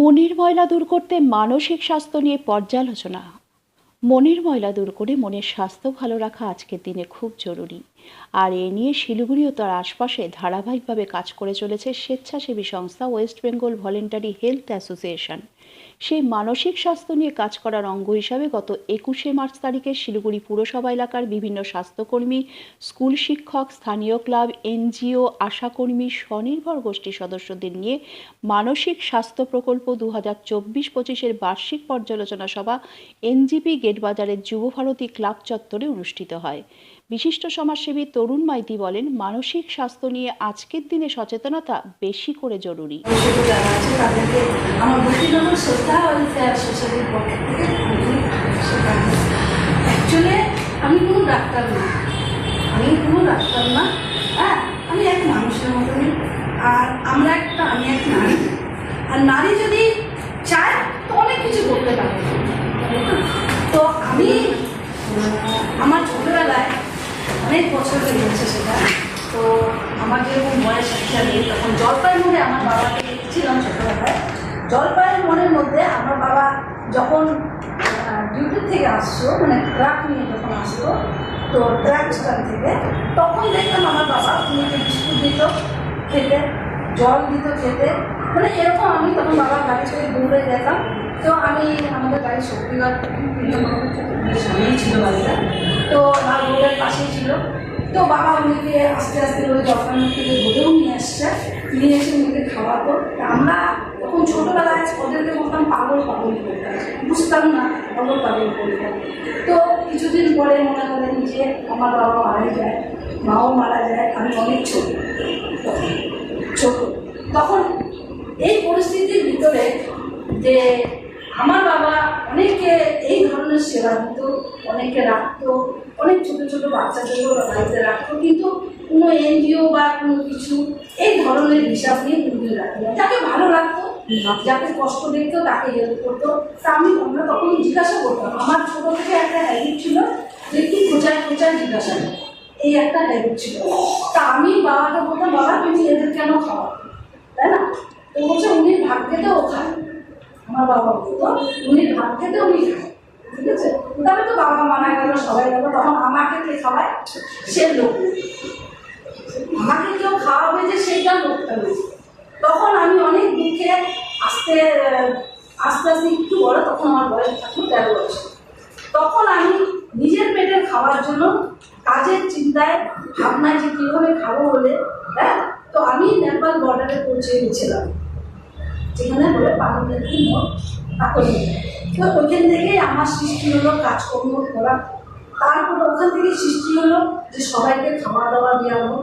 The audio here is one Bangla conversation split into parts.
মনের ময়লা দূর করতে মানসিক স্বাস্থ্য নিয়ে পর্যালোচনা। মনের ময়লা দূর করে মনের স্বাস্থ্য ভালো রাখা আজকের দিনে খুব জরুরি। আর এ নিয়ে শিলিগুড়ি ও তার আশপাশে ধারাবাহিকভাবে কাজ করে চলেছে স্বেচ্ছাসেবী সংস্থা West Bengal voluntary health association. সেই মানসিক স্বাস্থ্য নিয়ে কাজ করার অঙ্গ হিসাবে গত একুশে মার্চ তারিখে শিলিগুড়ি পুরসভা এলাকার বিভিন্ন স্বাস্থ্যকর্মী, স্কুল শিক্ষক, স্থানীয় ক্লাব, এনজিও, আশাকর্মী, স্বনির্ভর গোষ্ঠী সদস্যদের নিয়ে মানসিক স্বাস্থ্য প্রকল্প দু হাজার চব্বিশ পঁচিশের বার্ষিক পর্যালোচনা সভা এনজিপি গেটবাজারের যুবভারতী ক্লাব চত্বরে অনুষ্ঠিত হয়। বিশিষ্ট সমাজসেবী তরুণ মাইতি বলেন, মানসিক স্বাস্থ্য নিয়ে আজকের দিনে সচেতনতা বেশি করে জরুরি। আমি কোনো ডাক্তার না। আমি কোনো ডাক্তার না। হ্যাঁ আমি এক মানুষের মতনই। আর আমরা একটা, আমি এক নারী। আর নারী যদি চায়, তো অনেক কিছু করতে পারে। তো আমি, আমার অনেক বছর হয়ে গেছে সেটা। তো আমার যেরকম বয়স নেই তখন জলপাই মধ্যে আমার বাবাকে দেখছিলাম ছোটবেলায়। জলপাইয়ের মনের মধ্যে আমার বাবা যখন ডিউটি থেকে আসছো মানে ট্রাক নিয়ে যখন আসতো, তো ট্রাক স্ট্যান্ড থেকে, তখন দেখতাম আমার বাবা উনি বিস্কুট দিত, খেতে, জল দিত খেতে মানে এরকম আমি তখন বাবার গাড়ি থেকে দৌড়ে যেতাম। তো আমি আমাদের বাড়ির শক্তিগড় সামনেই ছিল বাড়িটা। তো আমার রোডের পাশেই ছিল। তো বাবা উনিকে আস্তে আস্তে ওই দোকান থেকে ধরেও নিয়ে আসছে। নিয়ে এসে উনিকে খাওয়াতো। আমরা তখন ছোটোবেলায় ওদেরকে বলতাম পাগল পাগল করতাম বুঝতাম না, পাগল পাগল করতাম তো কিছুদিন পরে মনে করেন যে আমার বাবা মারা যায়, মাও মারা যায়, আমি অনেক ছোট। ছোট। তখন এই পরিস্থিতির ভিতরে যে আমার বাবা অনেকে এই ধরনের সেবা দিত, অনেকে রাখতো, অনেক ছোট ছোট বাচ্চাদেরও বাড়িতে রাখতো, কিন্তু কোনো এনজিও বা কোনো কিছু এই ধরনের হিসাব নিয়ে কোনোদিন রাখতো। যাকে ভালো লাগতো, যাকে কষ্ট দেখতো, তাকে হেল্প করতো। তা আমি আমরা তখন জিজ্ঞাসা করতাম। আমার ছোট থেকে একটা হ্যাবিট ছিল যে একটু খোঁচায় খোঁচায় জিজ্ঞাসা। এই একটা হ্যাবিট ছিল। তা আমি বাবাকে বলতাম, বাবা, তুমি এদের কেন খাওয়া তাই না? তো বলছে, উনি ভাত খেতেও খান আমার বাবা বলতো উনি ভাত খেতে উনি খান ঠিক আছে? তবে তো বাবা মানা গেল সবাই গেল তখন আমাকে কে খাওয়ায়? সে লোক। আমাকে কেউ খাওয়াবে যে সেইটা লোকটা নেই তখন আমি অনেক দুঃখে আস্তে আস্তে আস্তে একটু বড়, তখন আমার বয়স থাকল তেরো বছর। তখন আমি নিজের পেটের খাওয়ার জন্য কাজের চিন্তায় ভাবনায় যে কীভাবে খাব বলে হ্যাঁ? তো আমি নেপাল বর্ডারে পৌঁছে গেছিলাম। যেখানে বলে পানিতে কাকলি তো ওইখান থেকেই আমার সৃষ্টি হলো কাজকর্ম করা। তারপরে ওখান থেকে সৃষ্টি হলো যে সবাইকে খাওয়া দাওয়া দেওয়া হোক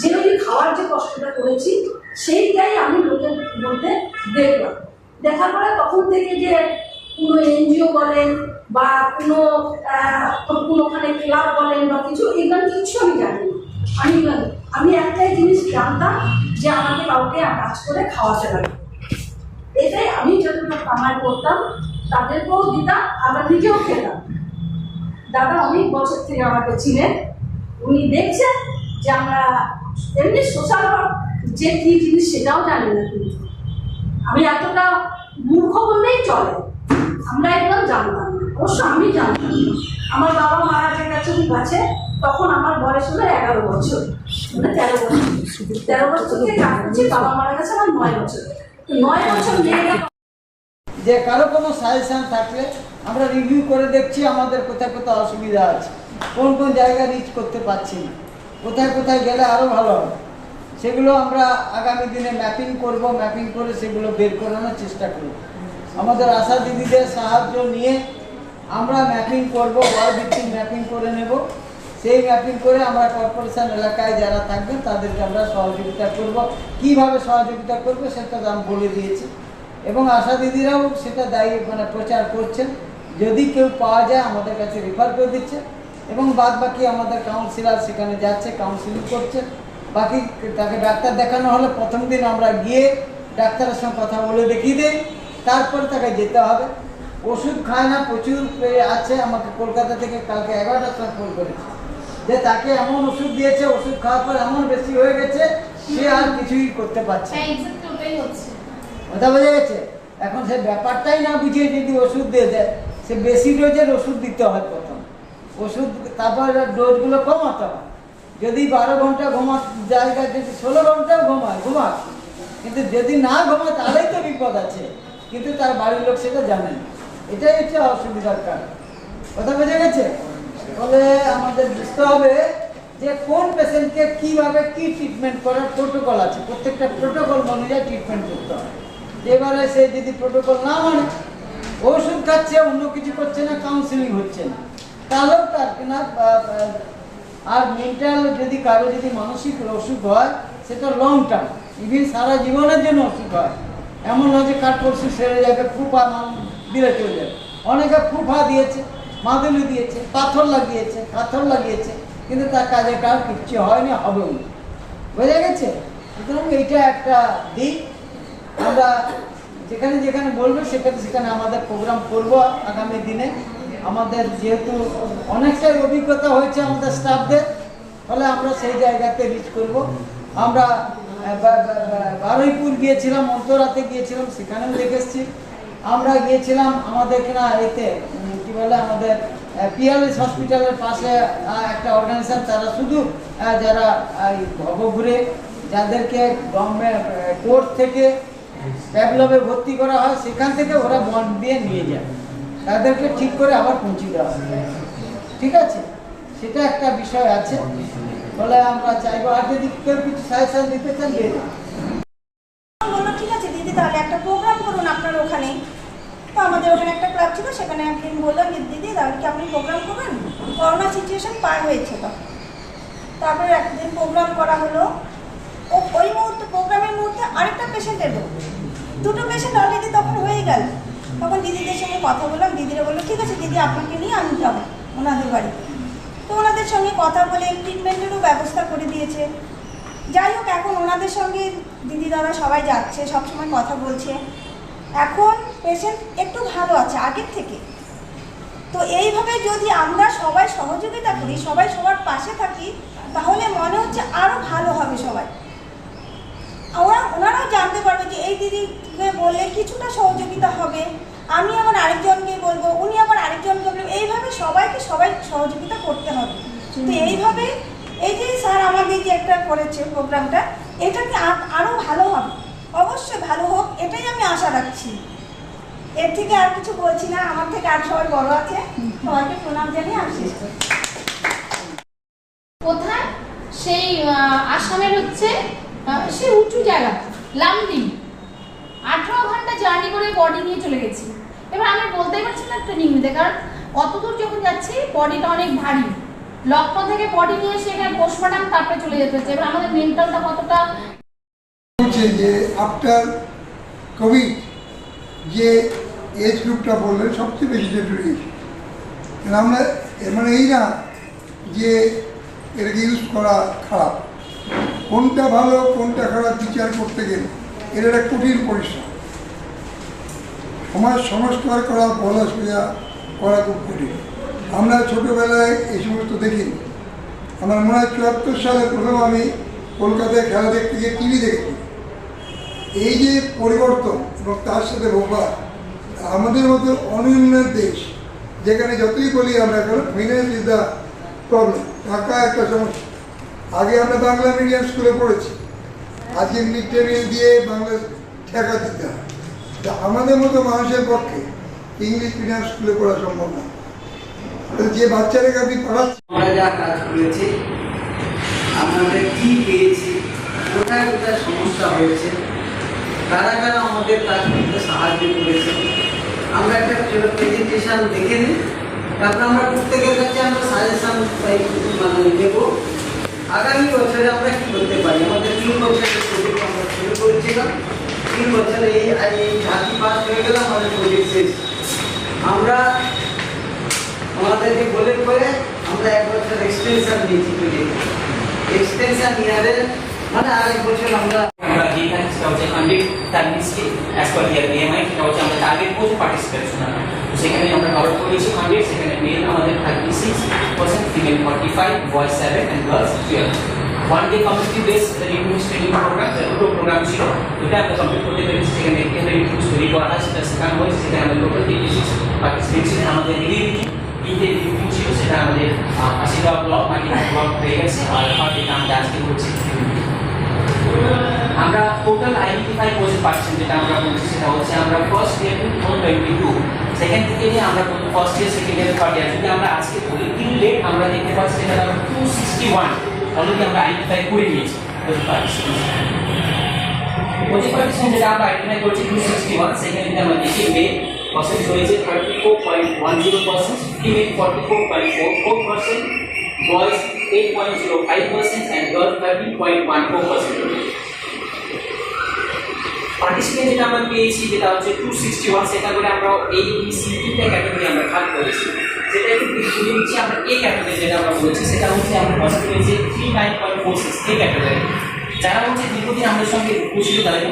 যে ওই খাওয়ার যে কষ্টটা করেছি সেইটাই আমি লোকের মধ্যে দেখলাম। দেখার পরে তখন থেকে যে কোনো এনজিও বলেন বা কোনো আহ, কোনো ওখানে ক্লাব বলেন বা কিছু এগুলো কিচ্ছু আমি জানি আমি আমি একটাই জিনিস জানতাম যে আমাকে কাউকে কাজ করে খাওয়াতে লাগে এটাই আমি যতটা কামাই করতাম, তাদেরকেও দিতাম, আবার নিজেও খেতাম। দাদা অনেক বছর থেকে আমাকে চিনেন উনি দেখছেন যে আমরা এমনি সোশ্যাল যে কী জিনিস সেটাও জানি না কিন্তু। আমি এতটা মূর্খ বললেই চলে। আমরা একদম জানতাম অবশ্য আমি জানতাম আমার বাবা মারা গেছে গাছে, তখন আমার বয়স হলো এগারো বছর। মানে তেরো বছর। তেরো বছর থেকে কাজ করছি, বাবা মারা গেছে, আমার নয় বছর। যে কারও কোনো সাজেশন থাকলে আমরা রিভিউ করে দেখছি আমাদের কোথায় কোথায় অসুবিধা আছে, কোন কোন জায়গায় রিচ করতে পারছি না, কোথায় কোথায় গেলে আরও ভালো হবে। সেগুলো আমরা আগামী দিনে ম্যাপিং করব ম্যাপিং করে সেগুলো বের করানোর চেষ্টা করব। আমাদের আশা দিদিদের সাহায্য নিয়ে আমরা ম্যাপিং করব ওয়ার্ড ভিত্তিক ম্যাপিং করে নেব। সেই ম্যাপিং করে আমরা কর্পোরেশন এলাকায় যারা থাকবেন, তাদেরকে আমরা সহযোগিতা করব। কীভাবে সহযোগিতা করব সেটা আমি বলে দিয়েছি। এবং আশা দিদিরাও সেটা দায়ী মানে প্রচার করছেন। যদি কেউ পাওয়া যায় আমাদের কাছে রেফার করে দিচ্ছে। এবং বাদ বাকি আমাদের কাউন্সিলর সেখানে যাচ্ছে কাউন্সিলিং করছে। বাকি তাকে ডাক্তার দেখানো হলে প্রথম দিন আমরা গিয়ে ডাক্তারের সঙ্গে কথা বলে দেখিয়ে দিই। তারপরে তাকে যেতে হবে। ওষুধ খায় না, প্রচুর আছে। আমাকে কলকাতা থেকে কালকে এগারোটার সময় ফোন করেছে। যে তাকে এমন ওষুধ দিয়েছে ওষুধ খাওয়ার পর এমন বেশি হয়ে গেছে সে আর কিছুই করতে পারছে। হ্যাঁ কথা বোঝা গেছে? এখন সে ব্যাপারটাই না বুঝিয়ে যদি ওষুধ দিয়ে দেয় সে বেশি ডোজের ওষুধ দিতে হয় প্রথম। ওষুধ তারপর ডোজগুলো কমাতে হয়। যদি বারো ঘণ্টা ঘুমা জায়গায় যদি ষোলো ঘন্টাও ঘুমায় ঘুমাক কিন্তু যদি না ঘুমায় তাহলেই তো বিপদ আছে। কিন্তু তার বাড়ির লোক সেটা জানে না। এটাই হচ্ছে অসুবিধার কারণ। কথা বোঝা গেছে? ফলে আমাদের বুঝতে হবে যে কোন পেশেন্টকে কীভাবে কি ট্রিটমেন্ট করার প্রোটোকল আছে। প্রত্যেকটা প্রোটোকল অনুযায়ী ট্রিটমেন্ট করতে হয় এবারে সে যদি প্রোটোকল না মানে ওষুধ খাচ্ছে, অন্য কিছু করছে না কাউন্সিলিং হচ্ছে না। তাহলেও তার কিনা আর মেন্টাল যদি কারও যদি মানসিক অসুখ হয়, সেটা লং টার্ম ইভিন সারা জীবনের জন্য অসুখ হয়। এমন নয় যে কাঠ পরশু সেরে যাবে, ফুফা নাম দিলে চলে যাবে। অনেকে ফুফা দিয়েছে। মাদুলি দিয়েছে, পাথর লাগিয়েছে পাথর লাগিয়েছে, কিন্তু তার কাজে কাজ কিচ্ছু হয়নি হবেও না। বোঝা গেছে? সুতরাং এইটা একটা দিক। আমরা যেখানে যেখানে বলব, সেখানে সেখানে আমাদের প্রোগ্রাম করব আগামী দিনে। আমাদের যেহেতু অনেকটাই অভিজ্ঞতা হয়েছে আমাদের স্টাফদের ফলে আমরা সেই জায়গাতে রিচ করব। আমরা বারুইপুর গিয়েছিলাম, অন্তরাতে গিয়েছিলাম, সেখানেও দেখে এসেছি। আমরা গিয়েছিলাম আমাদের কিনা এতে বলে আমাদের পিয়ালিস হসপিটালের পাশে একটা অর্গানাইজেশন তারা শুধু যারা ভবঘুরে, যাদেরকে গভর্নমেন্ট কোর্ট থেকে প্যাবলবে ভর্তি করা হয়, সেখান থেকে ওরা বন্ড দিয়ে নিয়ে যায়। তাদেরকে ঠিক করে আবার পৌঁছে দেওয়া ঠিক আছে? সেটা একটা বিষয় আছে। বলে আমরা চাইব, আর যদি কেউ কিছু সাজেশন দিতে চান, দিয়ে দিন। বলল ঠিক আছে দিদি তাহলে একটা প্রোগ্রাম করুন আপনার ওখানে তো আমাদের ওখানে একটা ক্লাব ছিল সেখানে একদিন বললাম যে দিদি তাহলে কি আপনি প্রোগ্রাম করবেন করোনা সিচুয়েশন পার হয়েছিল তারপরে একদিন প্রোগ্রাম করা হলো। ও, ওই মুহূর্তে প্রোগ্রামের মুহূর্তে আরেকটা পেশেন্ট এলো। দুটো পেশেন্ট অলরেডি তখন হয়ে গেল। তখন দিদিদের সঙ্গে কথা বললাম। দিদিরা বলল, ঠিক আছে দিদি, আপনাকে নিয়ে আমি যাব ওনাদের বাড়িতে তো ওনাদের সঙ্গে কথা বলে ট্রিটমেন্টেরও ব্যবস্থা করে দিয়েছে। যাই হোক, এখন ওনাদের সঙ্গে দিদি দাদা সবাই যাচ্ছে, সবসময় কথা বলছে। এখন পেশেন্ট একটু ভালো আছে, আগের থেকে। তো এইভাবে যদি আমরা সবাই সহযোগিতা করি, সবাই সবার পাশে থাকি, তাহলে মনে হচ্ছে আরও ভালো হবে সবাই। ওরা, ওনারাও জানতে পারবে যে এই দিদিকে বললে কিছুটা সহযোগিতা হবে, আমি আমার আরেকজনকে বলব, উনি আবার আরেকজনকে বলব, এইভাবে সবাইকে সবাই সহযোগিতা করতে হবে। তো এইভাবে এই যে স্যার আমাদের যে একটা করেছে প্রোগ্রামটা এটাকে আ- আরও ভালো হবে? অবশ্যই ভালো হোক, এটাই আমি আশা রাখছি। এর থেকে আর কিছু বলছি না আমার থেকে আর সবাই বড় আছে। সবাইকে প্রণাম জানিয়ে আমি শেষ করছি। কোথায়? সেই আহ, আসামের হচ্ছে আহ, সেই উঁচু জায়গা লামডিং। আঠারো ঘণ্টা জার্নি করে বডি নিয়ে চলে গেছি। এবার আমি বলতেই পারছি না ট্রেনিং নিতে কারণ অত দূর যখন যাচ্ছি বডিটা অনেক ভারী। লক্ষ্য থেকে বডি নিয়ে এসে এখানে পোস্টমর্টম তারপরে চলে যেতে হচ্ছে। এবার আমাদের মেন্টালটা কতটা হচ্ছে যে আফটার কোভিড যে এজ গ্রুপটা বললেন সবচেয়ে বেশি জরুরি আমরা মানে এই না যে এটাকে ইউজ করা খারাপ। কোনটা ভালো, কোনটা খারাপ বিচার করতে গেলে এর একটা কঠিন পরিশ্রম। সমাজ সংস্কার করা বলা সোজা করা খুব কঠিন। আমরা ছোটোবেলায় এই সমস্ত দেখিনি। আমার মনে হয় চুয়াত্তর সালে প্রথম আমি কলকাতায় খেলা দেখতে গিয়ে টিভি দেখেছি। এই যে পরিবর্তন এবং তার সাথে রোববার আমাদের মতো অনুন্নত দেশ। যেখানে যতই বলি আমরা কেন ফিনান্স ইজ দ্য প্রবলেম টাকা একটা সমস্যা। আগে আমরা বাংলা মিডিয়াম স্কুলে পড়েছি। আজকে মিড মিল দিয়ে বাংলা ঠেকা দিতে হয়। আমাদের মতো মানুষের পক্ষে ইংলিশ মিডিয়াম স্কুলে পড়া সম্ভব না। যে বাচ্চাটাকে আপনি পড়াচ্ছেন আমরা যা কাজ করেছি আমাদের কি পেয়েছি, কোথায় কোথায় সমস্যা হয়েছে, কারা কারা আমাদের কাজ করতে সাহায্য করেছে আমরা একটা প্রেজেন্টেশন দেখে নিই। তারপর আমরা প্রত্যেকের কাছে আমরা সাজেশন মানে দেব আগামী বছরে আমরা কি করতে পারি? আমাদের তিন বছরের প্রজেক্ট আমরা শুরু করেছিলাম। তিন বছরে এই এই ঝাঁকি পাস হয়ে গেলে আমাদের প্রজেক্ট শেষ। আমরা আমাদেরকে বলে করে আমরা এক বছর এক্সটেনশন দিয়েছি প্রজেক্ট এক্সটেনশন ইয়ারের মানে আরেক বছর আমরা আমরা যেটা সেটা হচ্ছে হান্ড্রেড সার্ভিসকে অ্যাজ পার ইয়ার বিএমআই সেটা হচ্ছে আমরা টার্গেট করছি পার্টিসিপেশন তো সেখানে আমরা কভার করেছি হান্ড্রেড সেখানে মেল আমাদের thirty six percent female forty five boys seven and girls twelve one day community base review training programme দুটো প্রোগ্রাম ছিল দুটো আমরা কমপ্লিট করতে পেরেছি সেখানে কেন্দ্র রিভিউ তৈরি করা হয় সেটা শেখানো হয়েছে সেখানে আমাদের টোটাল এইটি সিক্স পার্টিসিপেন্ট ছিলেন আমাদের রিভিউ তিনটে রিভিউ ছিল সেটা আমাদের আশিগাঁও ব্লক মাটিগাঁও ব্লক হয়ে গেছে আর পার্টিটা আমরা আজকে করছি আমরা টোটাল আইডেন্টিফাই করতে পারছেন যেটা আমরা বলছি, সেটা হচ্ছে আমরা first year two twenty two second থেকে নিয়ে আমরা first year second year third year যদি আমরা আজকে বলি তিন লেট আমরা দেখতে পাচ্ছি এটা আমরা টু সিক্সটি ওয়ান অলরেডি আমরা আইডেন্টিফাই করে নিয়েছি প্রজেক্ট পার্টিসিপেন্ট প্রজেক্ট পার্টিসিপেন্ট যেটা আমরা আইডেন্টিফাই করছি টু সিক্সটি ওয়ান সেখানে যদি আমরা দেখি মে পার্সেন্ট হয়েছে thirty four point one zero percent female forty four point four four percent boys eight point zero five percent and girl thirty point one four percent participant যেটা আমরা পেয়েছি, যেটা হচ্ছে টু সিক্সটি ওয়ান সেটা করে আমরা এই সিটিটা সি তিনটা ক্যাটাগরি আমরা ভাগ করেছি। যেটা একটু বুঝে দিচ্ছি আমরা এ ক্যাটাগরি যেটা আমরা বলেছি, সেটা হচ্ছে আমরা ফার্স্ট পেয়েছি three nine point four six A category যারা হচ্ছে দীর্ঘদিন আমাদের সঙ্গে উপস্থিত তাদের